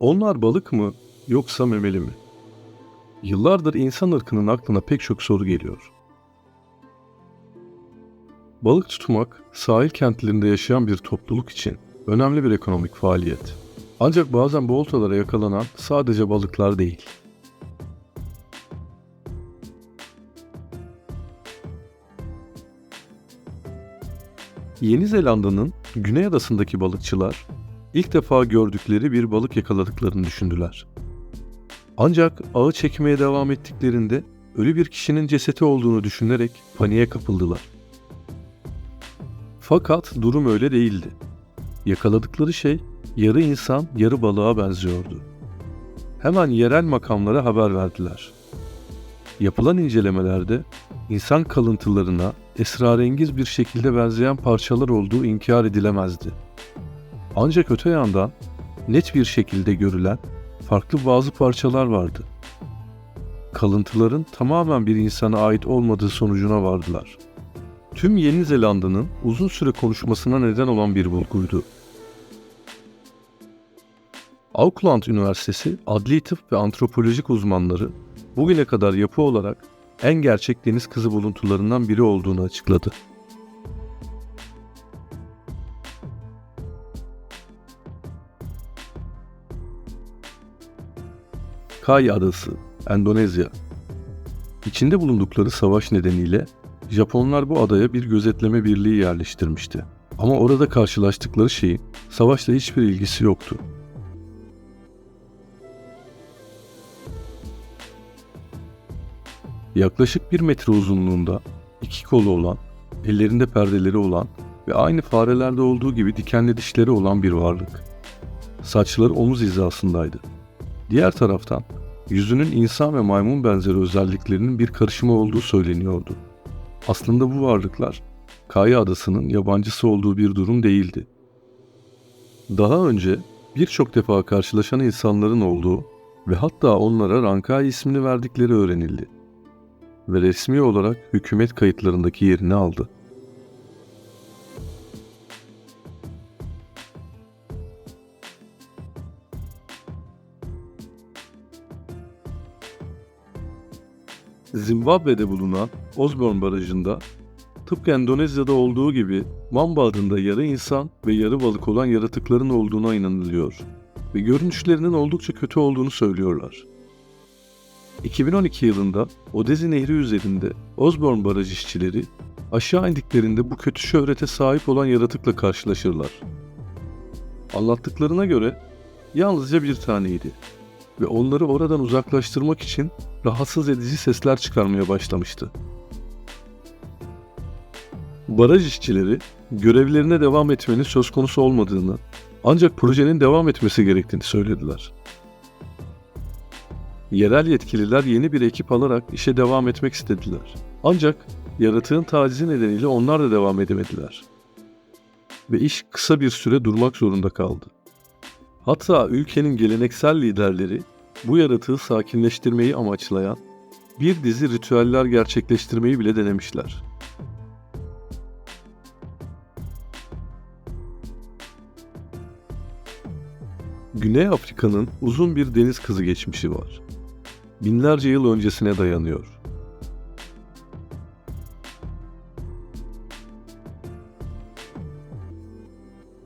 Onlar balık mı yoksa memeli mi? Yıllardır insan ırkının aklına pek çok soru geliyor. Balık tutmak, sahil kentlerinde yaşayan bir topluluk için önemli bir ekonomik faaliyet. Ancak bazen bu oltalara yakalanan sadece balıklar değil. Yeni Zelanda'nın güney adasındaki balıkçılar ilk defa gördükleri bir balık yakaladıklarını düşündüler. Ancak ağı çekmeye devam ettiklerinde ölü bir kişinin cesedi olduğunu düşünerek paniğe kapıldılar. Fakat durum öyle değildi. Yakaladıkları şey yarı insan, yarı balığa benziyordu. Hemen yerel makamlara haber verdiler. Yapılan incelemelerde insan kalıntılarına esrarengiz bir şekilde benzeyen parçalar olduğu inkar edilemezdi. Ancak öte yandan net bir şekilde görülen farklı bazı parçalar vardı. Kalıntıların tamamen bir insana ait olmadığı sonucuna vardılar. Tüm Yeni Zelanda'nın uzun süre konuşmasına neden olan bir bulguydu. Auckland Üniversitesi adli tıp ve antropolojik uzmanları bugüne kadar yapı olarak en gerçek deniz kızı buluntularından biri olduğunu açıkladı. Kai Adası, Endonezya. İçinde bulundukları savaş nedeniyle Japonlar bu adaya bir gözetleme birliği yerleştirmişti. Ama orada karşılaştıkları şeyin savaşla hiçbir ilgisi yoktu. Yaklaşık bir metre uzunluğunda, iki kolu olan, ellerinde perdeleri olan ve aynı farelerde olduğu gibi dikenli dişleri olan bir varlık. Saçları omuz hizasındaydı. Diğer taraftan yüzünün insan ve maymun benzeri özelliklerinin bir karışımı olduğu söyleniyordu. Aslında bu varlıklar Kaya Adası'nın yabancısı olduğu bir durum değildi. Daha önce birçok defa karşılaşan insanların olduğu ve hatta onlara Rankai ismini verdikleri öğrenildi ve resmi olarak hükümet kayıtlarındaki yerini aldı. Zimbabwe'de bulunan Osborne Barajı'nda tıpkı Endonezya'da olduğu gibi Mamba adında yarı insan ve yarı balık olan yaratıkların olduğuna inanılıyor ve görünüşlerinin oldukça kötü olduğunu söylüyorlar. 2012 yılında Odezi Nehri üzerinde Osborne Baraj işçileri aşağı indiklerinde bu kötü şöhrete sahip olan yaratıkla karşılaşırlar. Anlattıklarına göre yalnızca bir taneydi ve onları oradan uzaklaştırmak için rahatsız edici sesler çıkarmaya başlamıştı. Baraj işçileri görevlerine devam etmenin söz konusu olmadığını ancak projenin devam etmesi gerektiğini söylediler. Yerel yetkililer yeni bir ekip alarak işe devam etmek istediler. Ancak yaratığın tacizi nedeniyle onlar da devam edemediler. Ve iş kısa bir süre durmak zorunda kaldı. Hatta ülkenin geleneksel liderleri bu yaratığı sakinleştirmeyi amaçlayan bir dizi ritüeller gerçekleştirmeyi bile denemişler. Güney Afrika'nın uzun bir deniz kızı geçmişi var. Binlerce yıl öncesine dayanıyor.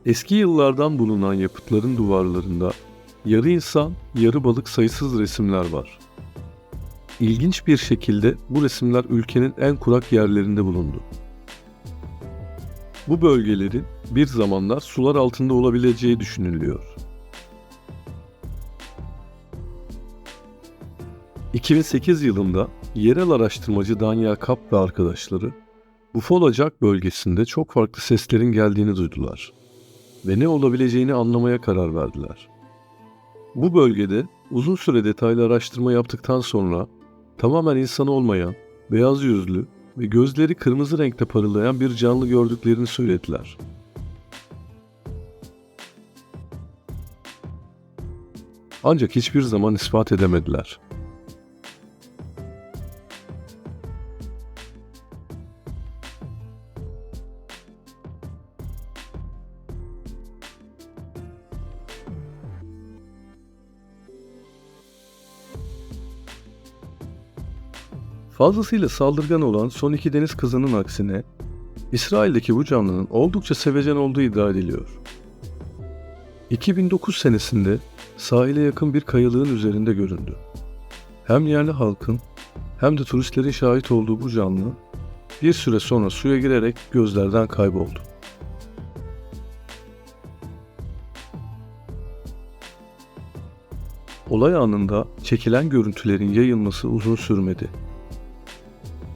Eski yıllardan bulunan yapıtların duvarlarında yarı insan, yarı balık sayısız resimler var. İlginç bir şekilde bu resimler ülkenin en kurak yerlerinde bulundu. Bu bölgelerin bir zamanlar sular altında olabileceği düşünülüyor. 2008 yılında yerel araştırmacı Daniel Kapp ve arkadaşları Buffalo Jack bölgesinde çok farklı seslerin geldiğini duydular ve ne olabileceğini anlamaya karar verdiler. Bu bölgede uzun süre detaylı araştırma yaptıktan sonra tamamen insan olmayan, beyaz yüzlü ve gözleri kırmızı renkte parıldayan bir canlı gördüklerini söylediler. Ancak hiçbir zaman ispat edemediler. Fazlasıyla saldırgan olan son iki deniz kızının aksine İsrail'deki bu canlının oldukça sevecen olduğu iddia ediliyor. 2009 senesinde sahile yakın bir kayalığın üzerinde göründü. Hem yerli halkın hem de turistlerin şahit olduğu bu canlı bir süre sonra suya girerek gözlerden kayboldu. Olay anında çekilen görüntülerin yayılması uzun sürmedi.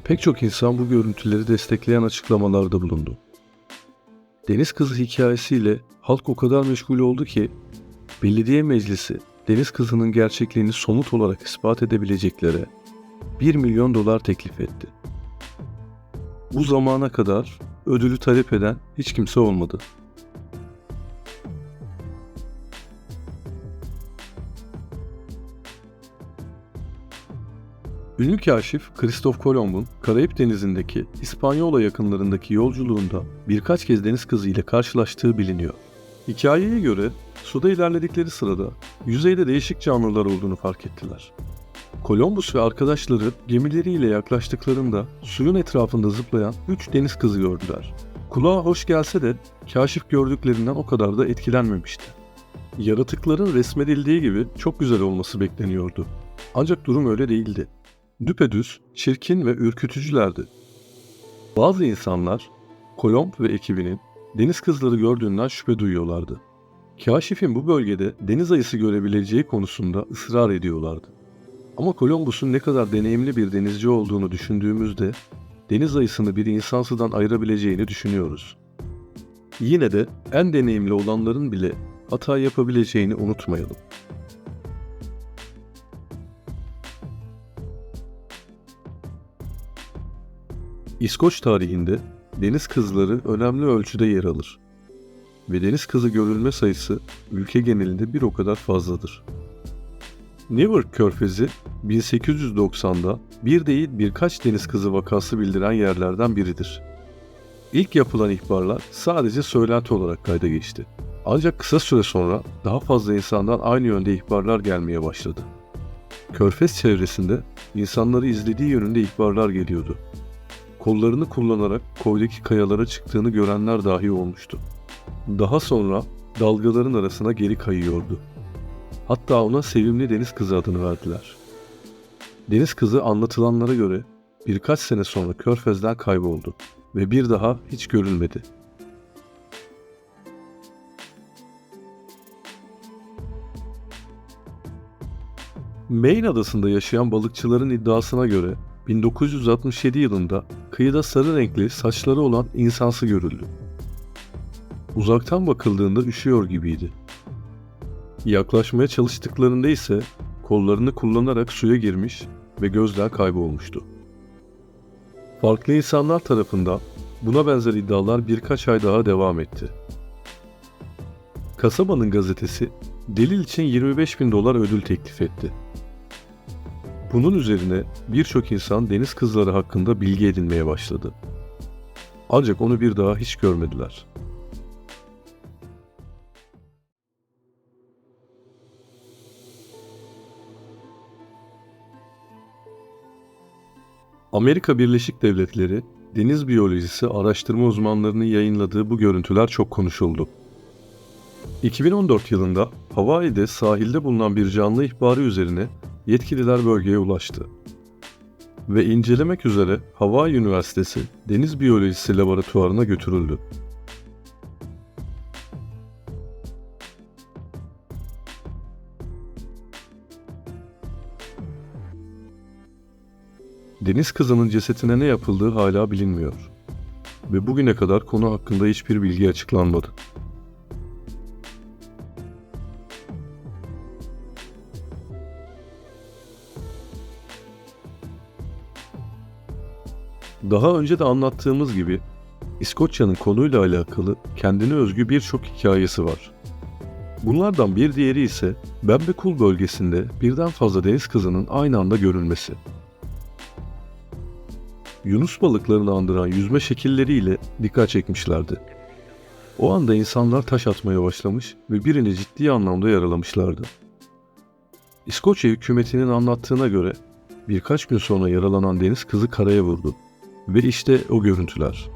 Pek çok insan bu görüntüleri destekleyen açıklamalarda bulundu. Deniz kızı hikayesiyle halk o kadar meşgul oldu ki belediye meclisi deniz kızının gerçekliğini somut olarak ispat edebileceklere 1 milyon dolar teklif etti. Bu zamana kadar ödülü talep eden hiç kimse olmadı. Ünlü kaşif Kristof Kolomb'un Karayip Denizi'ndeki İspanyola yakınlarındaki yolculuğunda birkaç kez deniz kızı ile karşılaştığı biliniyor. Hikayeye göre suda ilerledikleri sırada yüzeyde değişik canlılar olduğunu fark ettiler. Columbus ve arkadaşları gemileriyle yaklaştıklarında suyun etrafında zıplayan üç deniz kızı gördüler. Kulağa hoş gelse de kaşif gördüklerinden o kadar da etkilenmemişti. Yaratıkların resmedildiği gibi çok güzel olması bekleniyordu. Ancak durum öyle değildi. Düpedüz, çirkin ve ürkütücülerdi. Bazı insanlar Kolomb ve ekibinin deniz kızları gördüğünden şüphe duyuyorlardı. Kaşif'in bu bölgede deniz ayısı görebileceği konusunda ısrar ediyorlardı. Ama Columbus'un ne kadar deneyimli bir denizci olduğunu düşündüğümüzde deniz ayısını bir insansıdan ayırabileceğini düşünüyoruz. Yine de en deneyimli olanların bile hata yapabileceğini unutmayalım. İskoç tarihinde deniz kızları önemli ölçüde yer alır ve deniz kızı görülme sayısı ülke genelinde bir o kadar fazladır. Newark Körfezi 1890'da bir değil birkaç deniz kızı vakası bildiren yerlerden biridir. İlk yapılan ihbarlar sadece söylenti olarak kayda geçti. Ancak kısa süre sonra daha fazla insandan aynı yönde ihbarlar gelmeye başladı. Körfez çevresinde insanları izlediği yönünde ihbarlar geliyordu. Kollarını kullanarak koydaki kayalara çıktığını görenler dahi olmuştu. Daha sonra dalgaların arasına geri kayıyordu. Hatta ona sevimli deniz kızı adını verdiler. Deniz kızı anlatılanlara göre birkaç sene sonra Körfez'den kayboldu ve bir daha hiç görülmedi. Maine adasında yaşayan balıkçıların iddiasına göre 1967 yılında kıyıda sarı renkli saçları olan insansı görüldü. Uzaktan bakıldığında üşüyor gibiydi. Yaklaşmaya çalıştıklarında ise kollarını kullanarak suya girmiş ve gözler kaybolmuştu. Farklı insanlar tarafından buna benzer iddialar birkaç ay daha devam etti. Kasabanın gazetesi delil için 25 bin dolar ödül teklif etti. Bunun üzerine birçok insan deniz kızları hakkında bilgi edinmeye başladı. Ancak onu bir daha hiç görmediler. Amerika Birleşik Devletleri deniz biyolojisi araştırma uzmanlarının yayınladığı bu görüntüler çok konuşuldu. 2014 yılında Hawaii'de sahilde bulunan bir canlı ihbarı üzerine yetkililer bölgeye ulaştı. Ve incelemek üzere Hawaii Üniversitesi Deniz Biyolojisi Laboratuvarına götürüldü. Deniz kızının cesetine ne yapıldığı hala bilinmiyor. Ve bugüne kadar konu hakkında hiçbir bilgi açıklanmadı. Daha önce de anlattığımız gibi İskoçya'nın konuyla alakalı kendine özgü birçok hikayesi var. Bunlardan bir diğeri ise Bembekul bölgesinde birden fazla deniz kızının aynı anda görülmesi. Yunus balıklarını andıran yüzme şekilleriyle dikkat çekmişlerdi. O anda insanlar taş atmaya başlamış ve birini ciddi anlamda yaralamışlardı. İskoçya hükümetinin anlattığına göre Birkaç gün sonra yaralanan deniz kızı karaya vurdu. Ve işte o görüntüler.